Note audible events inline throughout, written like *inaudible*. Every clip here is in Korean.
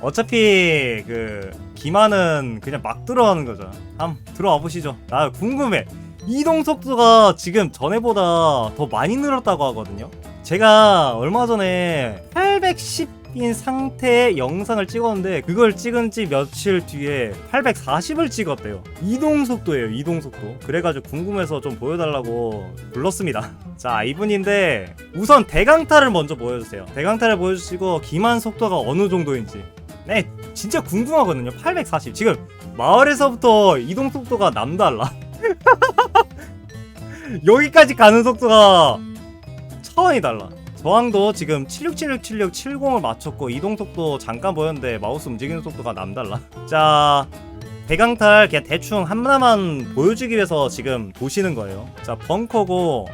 어차피 그 기만은 그냥 막 들어가는 거죠. 한번 들어와 보시죠. 나 궁금해. 이동 속도가 지금 전에보다 더 많이 늘었다고 하거든요. 제가 얼마 전에 810인 상태의 영상을 찍었는데 그걸 찍은 지 며칠 뒤에 840을 찍었대요. 이동 속도예요, 이동 속도. 그래가지고 궁금해서 좀 보여달라고 불렀습니다. *laughs* 자, 이분인데 우선 대강타를 먼저 보여주세요. 대강타를 보여주시고 기만 속도가 어느 정도인지. 네, 진짜 궁금하거든요. 840. 지금 마을에서부터 이동 속도가 남달라. *laughs* 여기까지 가는 속도가 차원이 달라. 저항도 지금 76767670을 맞췄고 이동 속도 잠깐 보였는데 마우스 움직이는 속도가 남달라. 자, 대강탈 그냥 대충 하나만 보여주기 위해서 지금 보시는 거예요. 자, 벙커고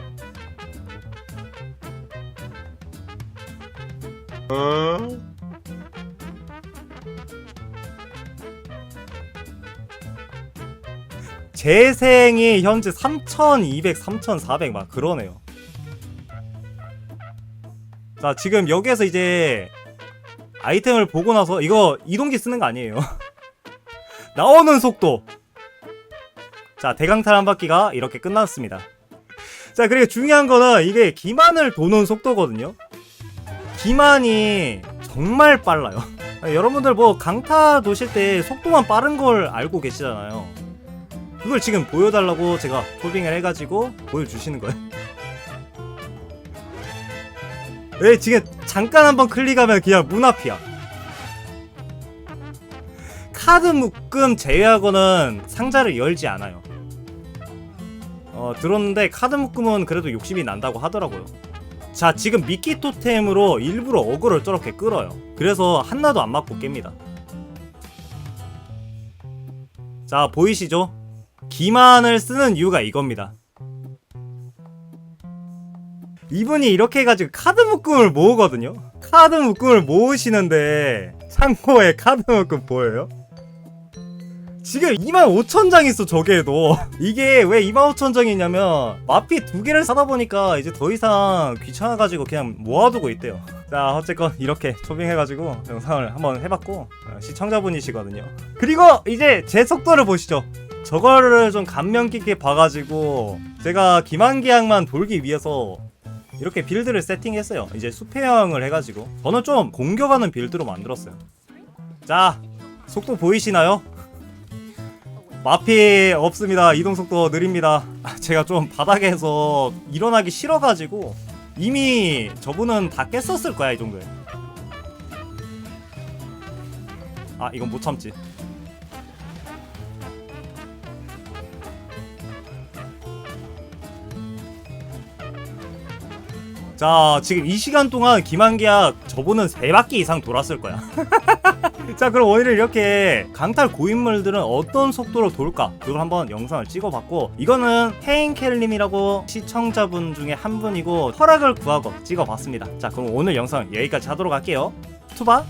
재생이 현재 3200, 3400 막 그러네요. 자, 지금 여기에서 이제 아이템을 보고 나서 이거 이동기 쓰는 거 아니에요. *laughs* 나오는 속도. 자, 대강탈 한 바퀴가 이렇게 끝났습니다. 자, 그리고 중요한 거는 이게 기만을 도는 속도거든요. 기만이 정말 빨라요. *laughs* 여러분들 뭐 강타 도실 때 속도만 빠른 걸 알고 계시잖아요. 그걸 지금 보여달라고 제가 톨빙을 해가지고 보여주시는 거예요. 네, 지금 잠깐 한번 클릭하면 그냥 문 앞이야. 카드 묶음 제외하고는 상자를 열지 않아요. 어, 들었는데 카드 묶음은 그래도 욕심이 난다고 하더라고요. 자, 지금 미끼 토템으로 일부러 어그를 저렇게 끌어요. 그래서 하나도 안 맞고 깹니다. 자, 보이시죠? 기만을 쓰는 이유가 이겁니다. 이분이 이렇게 해가지고 카드 묶음을 모으거든요. 카드 묶음을 모으시는데 창고에 카드 묶음 보여요? 지금 25,000장 있어 저게도 *laughs* 이게 왜 25,000장이 있냐면 마피 두 개를 사다 보니까 이제 더 이상 귀찮아가지고 그냥 모아두고 있대요 자 어쨌건 이렇게 초빙해가지고 영상을 한번 해봤고 어, 시청자분이시거든요 그리고 이제 제 속도를 보시죠 저거를 좀 감명 깊게 봐가지고 제가 기만기양만 돌기 위해서 이렇게 빌드를 세팅했어요. 이제 수페형을 해가지고 저는 좀 공격하는 빌드로 만들었어요. 자, 속도 보이시나요? 마피 없습니다. 이동 속도 느립니다. 아, *laughs* 제가 좀 바닥에서 일어나기 싫어가지고 이미 저분은 다 깼었을 거야 이 정도에. 아, 이건 못 참지. 자 지금 이 시간 동안 김한계약 저분은 세 바퀴 이상 돌았을 거야. *laughs* 자 그럼 오늘 이렇게 강탈 고인물들은 어떤 속도로 돌까? 그걸 한번 영상을 찍어봤고 이거는 페인켈님이라고 시청자분 중에 한 분이고 허락을 구하고 찍어봤습니다. 자 그럼 오늘 영상 여기까지 하도록 할게요. 투바